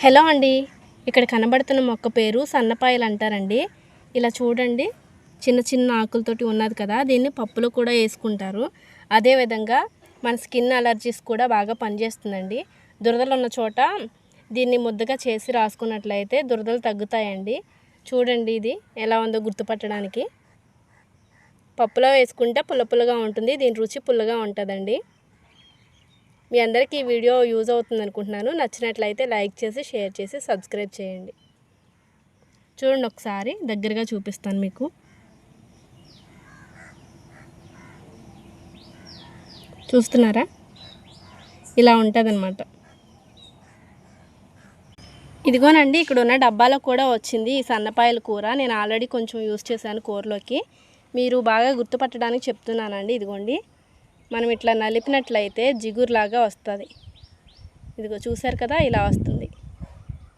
Hello అండి. ఇక్కడ కనబడుతున్న మొక్క పేరు సన్నపాయలు అంటారండి ఇలా చూడండి. చిన్న చిన్న ఆకులతోటి ఉన్నది కదా దీన్ని పప్పులో కూడా వేసుకుంటారు. అదేవిధంగా మన స్కిన్ అలర్జీస్ కూడా బాగా పనిచేస్తుందండి. దురదలు ఉన్న చోట దీన్ని ముద్దగా చేసి రాసుకున్నట్లయితే దురదలు తగ్గుతాయండి. చూడండి ఇది ఎలా ఉందో గుర్తుపట్టడానికి. పప్పులో వేసుకుంటే పుల్ల పుల్లగా ఉంటుంది దీని రుచి పుల్లగా ఉంటుందండి. మీ అందరికీ ఈ వీడియో యూజ్ అవుతుంది అనుకుంటున్నాను. నచ్చినట్లయితే లైక్ చేసి షేర్ చేసి సబ్స్క్రైబ్ చేయండి. చూడండి ఒకసారి దగ్గరగా చూపిస్తాను మీకు. చూస్తున్నారా? ఇలా ఉంటుందన్నమాట. ఇదిగోనండి ఇక్కడ ఉన్న డబ్బాలో కూడా వచ్చింది ఈ సన్నపాయల కూర. నేను ఆల్రెడీ కొంచెం యూస్ చేశాను కూరలోకి. మీరు బాగా గుర్తుపట్టడానికి చెప్తున్నానండి ఇదిగోండి. మనం ఇట్లా నలిపినట్లయితే జిగురులాగా వస్తుంది. ఇదిగో చూసారు కదా ఇలా వస్తుంది.